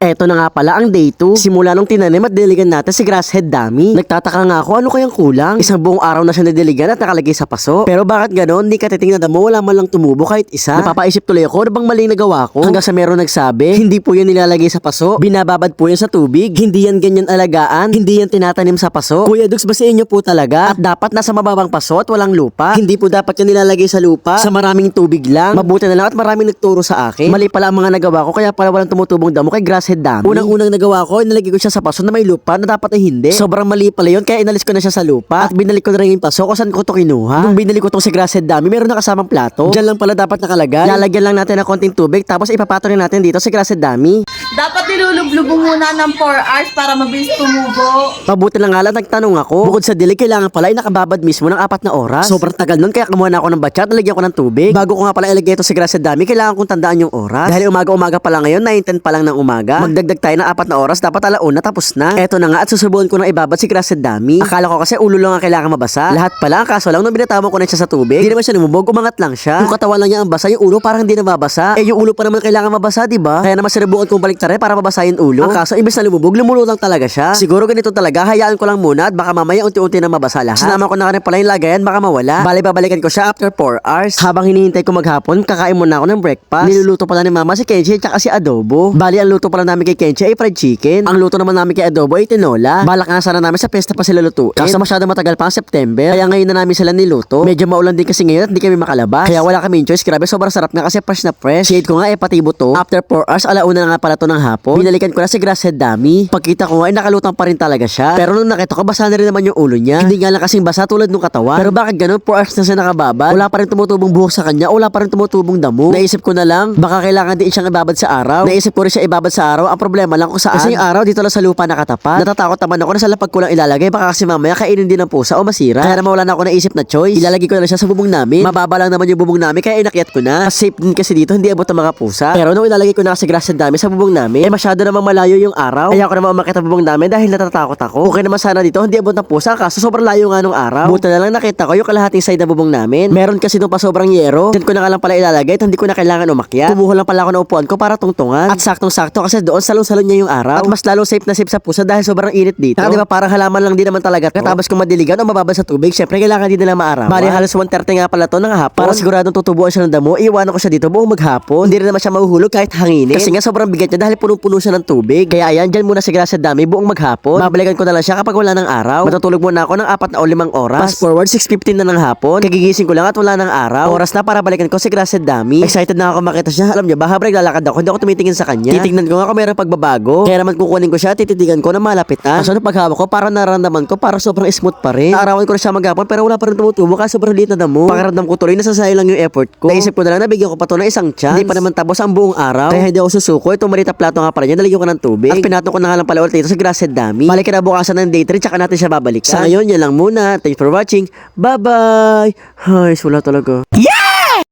Eto na nga pala ang day 2. Simula nung tinanim at diligan natin si Grasshead Dummy. Nagtataka nga ako ano kayang kulang. Isang buong araw na siya nadiligan at nakalagay sa paso. Pero bakit ganon? Di ka titingnan mo wala man lang tumubo kahit isa. Napapaisip tuloy ako ano bang maling nagawa ko? Hanggang sa meron nagsabi, hindi po yan nilalagay sa paso. Binababad po yan sa tubig. Hindi yan ganyan alagaan. Hindi yan tinatanim sa paso. Kuya Dux, basiin niyo po talaga. At dapat nasa mababang paso at walang lupa. Hindi po dapat yan nilalagay sa lupa. Sa maraming tubig lang. Mabuti na lang at maraming nagturo sa akin. Mali pala ang mga nagawa ko kaya pala walang tumutubong damo kay Grasshead Dummy. Unang-unang nagawa ko, inalagay ko siya sa paso na may lupa na dapat ay hindi. Sobrang mali pala yun kaya inalis ko na siya sa lupa. At binalik ko na rin yung paso kung saan ko to kinuha. Nung binalik ko tong si Grasshead Dummy, meron na kasamang plato. Diyan lang pala dapat nakalagay. Lalagyan lang natin ng konting tubig tapos ipapato rin natin dito si Grasshead Dummy. Dapat nilulublubo muna ng 4 hours para mabilis tumubo. Mabuti lang nga lang nagtanong ako. Bukod sa dilig, kailangan pala ay nakababad mismo ng apat na oras. Sobrang tagal nun kaya kumuha na ako ng batya at nalagyan ko ng tubig. Bago ko nga pala ilagay ito sa grasa dami, kailangan kong tandaan yung oras. Dahil umaga-umaga pa lang ngayon, 9.10 pa lang ng umaga. Magdagdag tayo ng apat na oras, dapat alauna tapos na. Eto na nga at susubukan ko na ibabad si grasa dami. Akala ko kasi ulo lang ang kailangan mabasa. Lahat pala, kaso lang nung binatama ko na siya sa tubig, hindi naman siya lumubog, umangat lang siya. Yung katawan lang niya ang basa, yung ulo parang hindi na mabasa. Eh yung ulo pa naman kailangan mabasa, di ba? Kaya naman sinubukan kong baliktarin para mabasa yung ulo. Ang kaso, imbes na lumubog, lumulutang talaga siya. Siguro ganito talaga, hayaan ko lang muna at baka mamaya unti-unti na mabasa lahat. Sinama ko na rin pala yung lagayan, baka mawala. Bali, babalikan ko siya after 4 hours. Habang hinihintay ko maghapon, kakain muna ako ng breakfast. Niluluto pala ni mama si Kenchi at si adobo. Bali, ang luto pala namin kay Kenchi ay fried chicken. Ang luto naman namin kay adobo ay tinola. Balak nga sana namin sa pesta pa sila lutuin. Kaso masyado matagal pa ang September. Kaya ngayon na namin sila niluto. Medyo maulan din kasi ngayon at hindi kami makalabas. Kaya wala kaming choice. Grabe, sobrang sarap nga kasi fresh na fresh. Shade ko nga eh, pati buto. After 4 hours, alauna na nga pala to ng hapon. Binalikan ko na si Grasshead Dummy. Pagkita ko nga ay nakalutang pa rin talaga siya. Pero nung nakita ko, basa na rin naman yung ulo niya. Hindi nga lang kasing basa tulad nung katawan. Pero bakit ganun? 4 hours na siya nakababad. Wala pa rin tumutubong buhok sa kanya. Wala pa rin tumutubong damo. Naisip ko na lang, baka kailangan din siyang ibabad sa araw. Naisip ko rin siya ibabad sa araw. Ang problema lang kung saan. Kasi yung araw dito lang sa lupa nakatapat. Natatakot naman ako na sa lapag ko lang ilalagay. Baka kasi mamaya kainin din ng pusa o masira. Kaya naman wala na ako naisip na choice. Ilalagay ko na lang siya sa bubong namin. Mababa lang naman yung bubong namin kaya inakyat ko na. Mas safe din kasi dito hindi abot ang mga pusa. Pero nung ilalagay ko na kasi grass dami sa bubong namin, eh masyado namang malayo yung araw. Kaya ako naman umakit ang bubong namin dahil natatakot ako. Okay naman sana dito hindi abot ng pusa kaso sobrang layo nga nung araw. Buta na lang nakita ko yung kalahating side ng bubong namin. Meron kasi nung pa sobrang yero. Diyan ko na lang pala ilalagay hindi ko na kailangan umakyat. Kumuha lang pala ako ng upuan ko para tungtungan. At saktong-sakto kasi doon salong-salon niya yung araw. At mas lalo safe na safe sa pusa dahil sobrang init dito. Saka di ba parang halaman lang din naman talaga to. Tapos kung madiligan o mababa sa tubig, syempre kailangan din nila maarawan. Bali halos 1.30 nga pala to ng hapon. Para siguradong tutubuan siya ng damo, iiwanan ko siya dito buong maghapon. Hindi rin naman siya mahuhulog kahit hanginin. Kasi nga sobrang bigat niya dahil punong-puno siya ng tubig. Kaya ayan, dyan muna si Gracia Dami buong maghapon. Babalikan ko na lang siya kapag wala ng araw. Matutulog muna ako ng apat na o limang oras. Fast forward, 6.15 na ng hapon. Kagigising ko lang at wala ng araw. Oras na para balikan ko si Gracia Dami. Excited na ako makita siya. Alam niyo ba, habang naglalakad ako, hindi ako tumitingin sa kanya. Titignan ko nga kung mayroong pagbabago. Kaya naman kukunin ko siya, tititigan ko na malapitan. Kaso nung paghawak ko, parang nararamdaman ko, parang sobrang smooth pa rin. Naarawan ko na siya maghapon, pero wala pa rin tumutubo kasi sobrang liit na damo. Pakiramdam ko tuloy, nasasayang lang yung effort ko. Naisip ko na lang, nabigyan ko pa to ng isang chance. Hindi pa naman tapos ang buong araw. Kaya hindi ako susuko. Itong malita plato nga pala niya, nalagyan ko ng tubig. At pinatong ko na nga lang pala ulit dito sa Grasshead Dami. Balik na bukasan ng day 3, tsaka natin siya babalikan. Sa ngayon, yan lang muna. Thanks for watching. Bye-bye! Ay, wala talaga. Yeah!